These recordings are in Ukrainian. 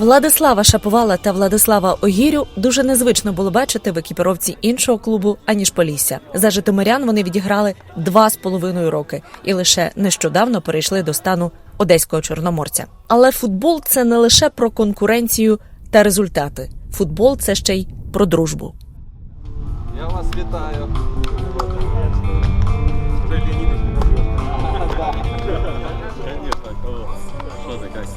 Владислава Шаповала та Владислава Огірю дуже незвично було бачити в екіпіровці іншого клубу аніж Полісся. За Житомирян вони відіграли два з половиною роки і лише нещодавно перейшли до стану одеського чорноморця. Але футбол це не лише про конкуренцію та результати. Футбол це ще й про дружбу. Я вас вітаю. Що ти, Кась?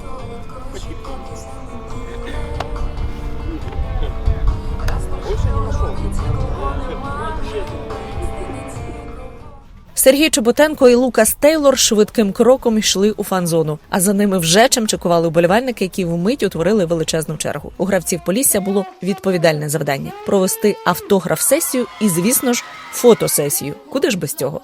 Сергій Чоботенко і Лукас Тейлор швидким кроком йшли у фан-зону, а за ними вже чимчикували уболівальники, які вмить утворили величезну чергу. У гравців Полісся було відповідальне завдання провести автограф-сесію і, звісно ж, фотосесію. Куди ж без цього?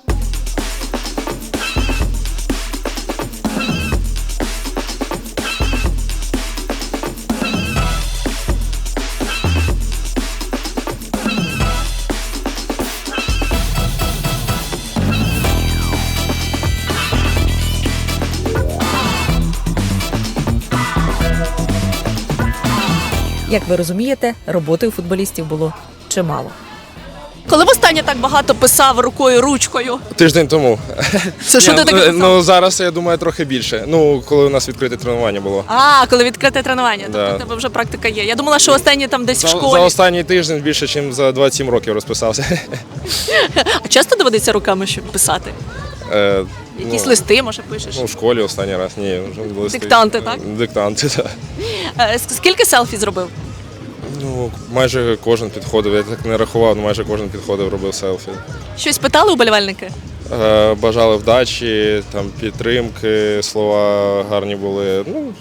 Як ви розумієте, роботи у футболістів було чимало. Коли востаннє так багато писав рукою, ручкою? Тиждень тому. Це що ти таке ну, писав? Ну зараз я думаю трохи більше. Ну коли у нас відкрите тренування було. А, коли відкрите тренування, Да. тобто в тебе вже практика є. Я думала, що останнє там десь в За, школі. за останній тиждень більше, ніж за 27 років розписався. А часто доводиться руками щоб писати? Е, Якісь ну, листи, може, пишеш? Ну, в школі останній раз. Ні, вже листи. Диктанти, так? Диктанти, так. Е, Скільки селфі зробив? Ну, майже кожен підходив. Я так не рахував, але майже кожен підходив, робив селфі. Щось питали уболівальники? Е, бажали вдачі, там підтримки, слова гарні були. Ну,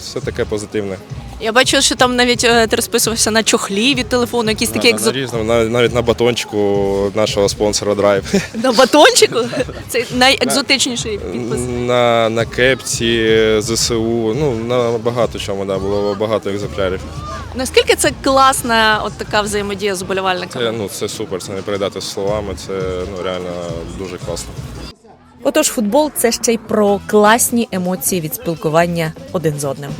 все таке позитивне. Я бачу, що там навіть е, ти розписувався на чохлі від телефону, якісь такі на, на, різному, навіть, навіть на батончику нашого спонсора Драйв. на батончику. Це найекзотичніший підпис. На, на кепці ЗСУ, ну на багато чому да, було багато екземплярів. Наскільки це класна от така взаємодія з? Це, ну, це супер, це не передати словами, це ну, реально дуже класно. Отож, футбол це ще й про класні емоції від спілкування один з одним.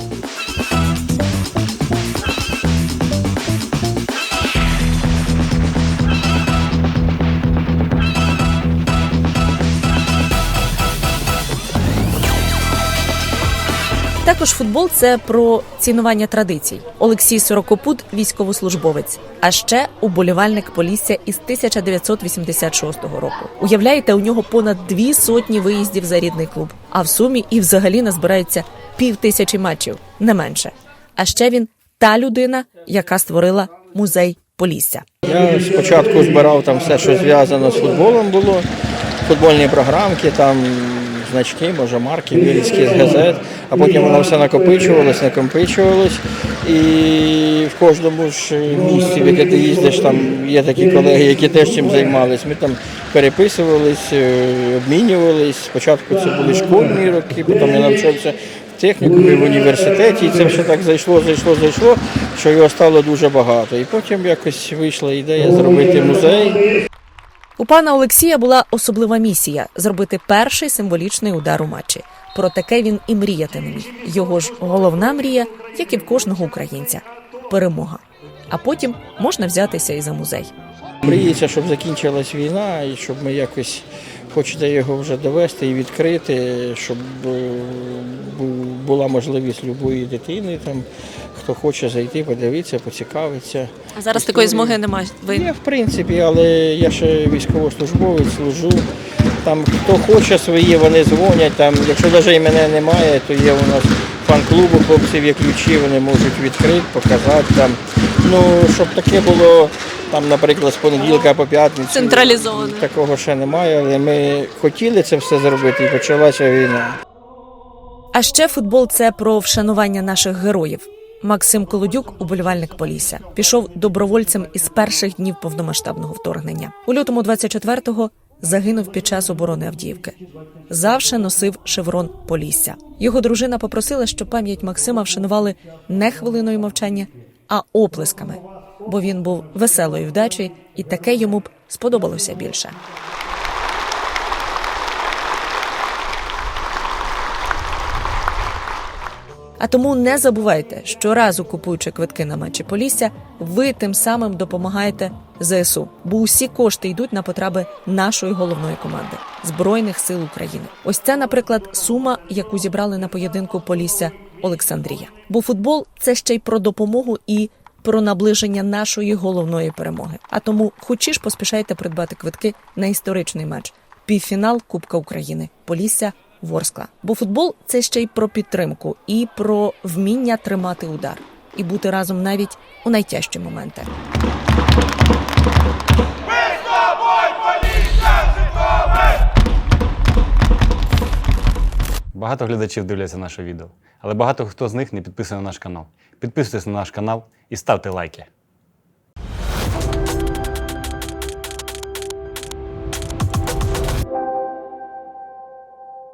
Також футбол це про цінування традицій. Олексій Сорокопут військовослужбовець, а ще уболівальник Полісся із 1986 року. Уявляєте, у нього понад дві сотні виїздів за рідний клуб. А в сумі і взагалі назбирається пів тисячі матчів, не менше. А ще він та людина, яка створила музей Полісся. Я спочатку збирав там все, що зв'язано з футболом було, футбольні програмки, там значки, може марки, вирізки з газет, а потім воно все накопичувалось, накопичувалось. І в кожному ж місці, в яке ти їздиш, там є такі колеги, які теж цим займалися. Ми там переписувались, е, обмінювались. Спочатку це були школьні роки, потім я навчався в технікумі, в університеті, і це все так зайшло, зайшло, зайшло, що його стало дуже багато. І потім якось вийшла ідея зробити музей. У пана Олексія була особлива місія зробити перший символічний удар у матчі. Про таке він і мріяти не міг. Його ж головна мрія, як і в кожного українця перемога. А потім можна взятися і за музей. Мріється, щоб закінчилась війна, і щоб ми якось хочете його вже довести і відкрити, щоб е, була можливість любої дитини, там, хто хоче зайти, подивитися, поцікавитися. А зараз такої змоги немає. Ви Є, в принципі, але я ще військовослужбовець, служу. Там хто хоче свої, вони дзвонять. Там, якщо навіть і мене немає, то є у нас фан-клубу, хлопців є ключі, вони можуть відкрити, показати там. Ну, щоб таке було, там, наприклад, з понеділка по п'ятницю. Централізовано. Такого ще немає, але ми хотіли це все зробити і почалася війна. А ще футбол це про вшанування наших героїв. Максим Колодюк, уболівальник Полісся, пішов добровольцем із перших днів повномасштабного вторгнення. У лютому 24-го загинув під час оборони Авдіївки. Завше носив шеврон Полісся. Його дружина попросила, щоб пам'ять Максима вшанували не хвилиною мовчання, а оплесками, бо він був веселої вдачі, і таке йому б сподобалося більше. А тому не забувайте, щоразу купуючи квитки на матчі Полісся, ви тим самим допомагаєте ЗСУ, бо усі кошти йдуть на потреби нашої головної команди Збройних сил України. Ось це, наприклад, сума, яку зібрали на поєдинку Полісся Олександрія. Бо футбол це ще й про допомогу і про наближення нашої головної перемоги. А тому хочеш поспішайте придбати квитки на історичний матч півфінал Кубка України Полісся Ворскла. Бо футбол це ще й про підтримку і про вміння тримати удар і бути разом навіть у найтяжчі моменти. Багато глядачів дивляться наше відео, але багато хто з них не підписаний на наш канал. Підписуйтесь на наш канал і ставте лайки.